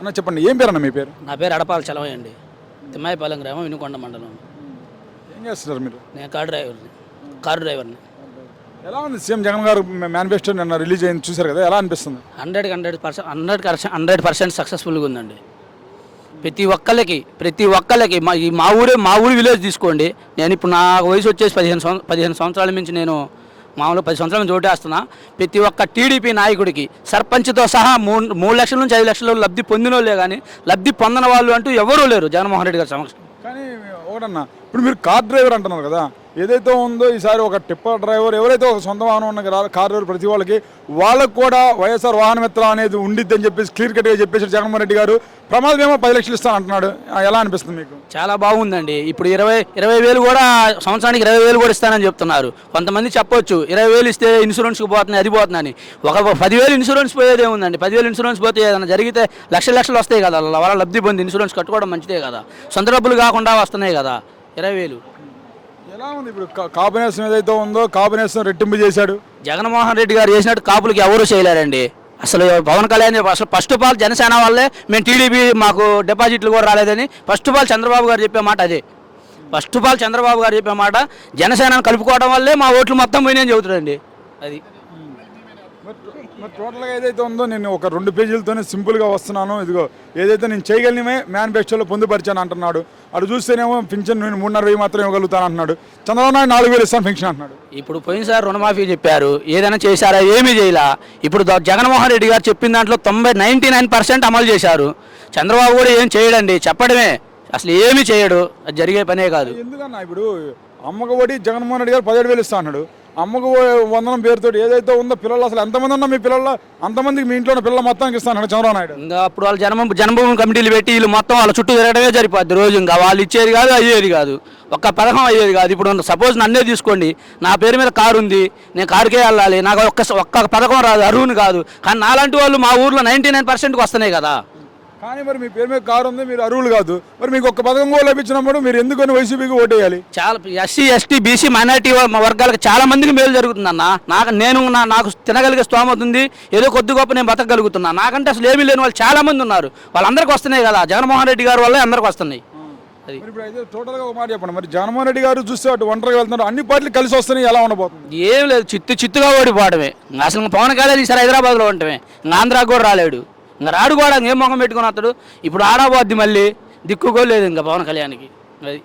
అన్న చెప్పండి ఏం పేరు అన్న మీ పేరు? నా పేరు అడపాల చలవయ్య అండి. తిమ్మాయిపాలెం గ్రామం వినుకొండ మండలం. ఏం చేస్తున్నారు మీరు? నేను కారు డ్రైవర్ని కారు డ్రైవర్ని. ఎలా ఉంది? సీఎం జగన్ గారు మేనిఫెస్టో నిన్న రిలీజ్ అయింది చూశారు కదా ఎలా అనిపిస్తుంది? హండ్రెడ్కి hundred percent hundred hundred percent సక్సెస్ఫుల్గా ఉందండి. ప్రతి ఒక్కళ్ళకి ప్రతి ఒక్కళ్ళకి మా ఈ మా ఊరే మా ఊరి విలేజ్ తీసుకోండి. నేను ఇప్పుడు నా వయసు వచ్చేసి పదిహేను సంవ పదిహేను సంవత్సరాల నుంచి నేను మామూలు పది సంవత్సరాల నుంచి ఓటేస్తున్నా ప్రతి ఒక్క టీడీపీ నాయకుడికి సర్పంచ్తో సహా మూడు మూడు లక్షల నుంచి ఐదు లక్షల లబ్ధి పొందిన వాళ్ళే కానీ లబ్ధి పొందిన వాళ్ళు అంటూ ఎవరూ లేరు జగన్మోహన్ రెడ్డి గారి సమక్షం కానీ ఒకటన్నా ఇప్పుడు మీరు కార్ డ్రైవర్ అంటున్నారు కదా ఏదైతే ఉందో ఈసారి ఒక టిప్పర్ డ్రైవర్ ఎవరైతే ఒక సొంత వాహనం ఉన్న రా- కార్ డ్రైవర్ ప్రతి వాళ్ళకి వాళ్ళకు కూడా వైఎస్ఆర్ వాహన మిత్ర అనేది ఉండిద్ది అని చెప్పేసి క్లియర్ కట్గా చెప్పేసి జగన్మోహన్ రెడ్డి గారు. ప్రమాద ఏమో పది లక్షలు ఇస్తాను అంటున్నాడు. ఎలా అనిపిస్తుంది మీకు? చాలా బాగుందండి. ఇప్పుడు ఇరవై ఇరవై వేలు కూడా సంవత్సరానికి ఇరవై వేలు కూడా ఇస్తానని చెప్తున్నారు. కొంతమంది చెప్పొచ్చు ఇరవై వేలు ఇస్తే ఇన్సూరెన్స్కి పోతున్నాయి అది పోతుందని ఒక పదివేలు ఇన్సూరెన్స్ పోయేదే ఉందండి పదివేలు ఇన్సూరెన్స్ పోతే ఏదైనా జరిగితే లక్ష లక్షలు వస్తాయి కదా. వాళ్ళ లబ్ధి పొంది ఇన్సూరెన్స్ కట్టుకోవడం మంచిదే కదా. సొంత డబ్బులు కాకుండా వస్తున్నాయి కదా. ఇరవై వేలు. ఎలా ఉంది ఇప్పుడు కా- కాంబినేషన్ ఏదైతే ఉందో కాంబినేషన్ రెట్టింపు చేశాడు? జగన్మోహన్ రెడ్డి గారు చేసినట్టు కాపులకి ఎవరు చేయలేరండి. అసలు పవన్ కళ్యాణ్ అసలు ఫస్ట్ ఆఫ్ ఆల్ జనసేన వాళ్ళే మేము టీడీపీ మాకు డిపాజిట్లు కూడా రాలేదని ఫస్ట్ ఆఫ్ ఆల్ చంద్రబాబు గారు చెప్పే మాట అదే. ఫస్ట్ ఆఫ్ ఆల్ చంద్రబాబు గారు చెప్పే మాట జనసేనను కలుపుకోవడం వల్లే మా ఓట్లు మొత్తం పోయినాయని చెబుతారండి అది. మరి టోటల్గా ఏదైతే ఉందో నేను ఒక రెండు పేజీలతోనే సింపుల్గా వస్తున్నాను. ఇదిగో ఏదైతే నేను చేయగలిగినమే మేనిఫెస్టోలో పొందుపరిచాను అంటున్నాడు. అటు చూస్తేనేమో పింఛన్ నేను మూడున్నర వెయ్యి మాత్రం ఇవ్వగలుగుతాను అంటున్నాడు. చంద్రబాబు నాయుడు నాలుగు వేలు ఇస్తాను పెన్షన్ అంటున్నాడు. ఇప్పుడు పోయినసారి రుణమాఫీ చెప్పారు. ఏదైనా చేశారా? ఏమీ చేయలా. ఇప్పుడు జగన్మోహన్ రెడ్డి గారు చెప్పిన దాంట్లో తొంభై నైంటీ నైన్ పర్సెంట్ అమలు చేశారు. చంద్రబాబు కూడా ఏం చేయడండి? చెప్పడమే. అసలు ఏమీ చేయడు. అది జరిగే పనే కాదు. ఎందుకన్నా ఇప్పుడు అమ్మకు ఒడి జగన్మోహన్ రెడ్డి గారు పదిహేడు వేలు ఇస్తా అన్నాడు అమ్మకు వందనం పేరుతో ఏదైతే ఉందో పిల్లలు అసలు ఎంతమంది ఉన్నా మీ పిల్లలు అంతమందికి మీ ఇంట్లో పిల్లలు పిల్లల మొత్తానికి ఇస్తాను చంద్రబాబు నాయుడు. ఇంకా అప్పుడు వాళ్ళ జన్మ జన్మభూమి కమిటీలు పెట్టి వీళ్ళు మొత్తం వాళ్ళ చుట్టూ తిరగడమే జరిపోద్ది రోజు ఇంకా. వాళ్ళు ఇచ్చేది కాదు అయ్యేది కాదు. ఒక్క పథకం అయ్యేది కాదు. ఇప్పుడు సపోజ్ నన్నే తీసుకోండి. నా పేరు మీద కారు ఉంది. నేను కారుకే వెళ్ళాలి. నాకు ఒక్క ఒక్క పథకం రాదు. అరువుని కాదు. కానీ నాలాంటి వాళ్ళు మా ఊర్లో నైంటీ నైన్ పర్సెంట్కి వస్తున్నాయి కదా. కానీ మరి మీ పేరు మీద కారు ఉంది మీరు అరువులు కాదు. మరి మీకు ఒక్క పథకం కూడా లభించినప్పుడు మీరు ఎందుకని వైసీపీకి ఓటేయాలి? చాలా ఎస్సీ ఎస్టీ బీసీ మైనార్టీ వర్గాలకు చాలా మందికి మేలు జరుగుతుందన్న. నాకు నేను నాకు తినగలిగే స్తోమత ఉంది ఏదో కొద్ది గొప్ప నేను బతకగలుగుతున్నా. నాకంటే అసలు ఏమీ లేని వాళ్ళు చాలా మంది ఉన్నారు. వాళ్ళందరికీ వస్తున్నాయి కదా జగన్మోహన్ రెడ్డి గారి వల్ల అందరికి వస్తున్నాయి. ఇప్పుడు అయితే టోటల్గా ఒక మాట చెప్పండి. మరి జగన్మోహన్ రెడ్డి గారు చూస్తే అటు ఒంటరిగా వెళ్తున్నారు. అన్ని పార్టీలు కలిసి వస్తున్నాయి ఎలా ఉండబోతుంది? ఏం లేదు చిత్తు చిత్తుగా ఓడిపోవడమే. అసలు పవన్ కళ్యాణ్ ఈసారి హైదరాబాద్లో ఉండటమే. ఆంధ్రాకు కూడా రాలేడు. ఇంకా రాడు కూడా ఏం మొహం పెట్టుకుని వస్తాడు? ఇప్పుడు ఆడబోద్ది మళ్ళీ. దిక్కుకోలేదు ఇంకా పవన్ కళ్యాణ్కి. అది.